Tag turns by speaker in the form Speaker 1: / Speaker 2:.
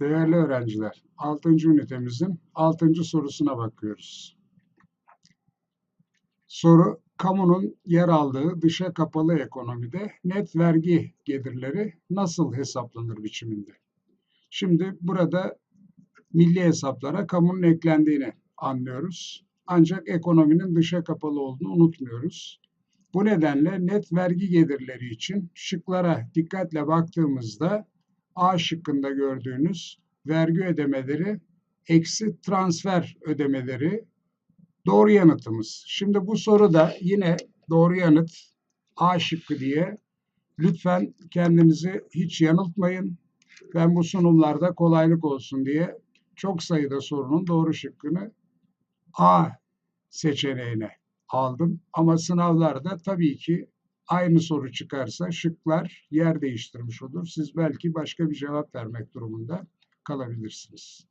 Speaker 1: Değerli öğrenciler, 6. ünitemizin 6. sorusuna bakıyoruz. Soru, kamunun yer aldığı dışa kapalı ekonomide net vergi gelirleri nasıl hesaplanır biçiminde? Şimdi burada milli hesaplara kamunun eklendiğini anlıyoruz. Ancak ekonominin dışa kapalı olduğunu unutmuyoruz. Bu nedenle net vergi gelirleri için şıklara dikkatle baktığımızda A şıkkında gördüğünüz vergi ödemeleri eksi transfer ödemeleri doğru yanıtımız. Şimdi bu soruda yine doğru yanıt A şıkkı diye lütfen kendinizi hiç yanıltmayın. Ben bu sunumlarda kolaylık olsun diye çok sayıda sorunun doğru şıkkını A seçeneğine aldım. Ama sınavlarda tabii ki aynı soru çıkarsa şıklar yer değiştirmiş olur. Siz belki başka bir cevap vermek durumunda kalabilirsiniz.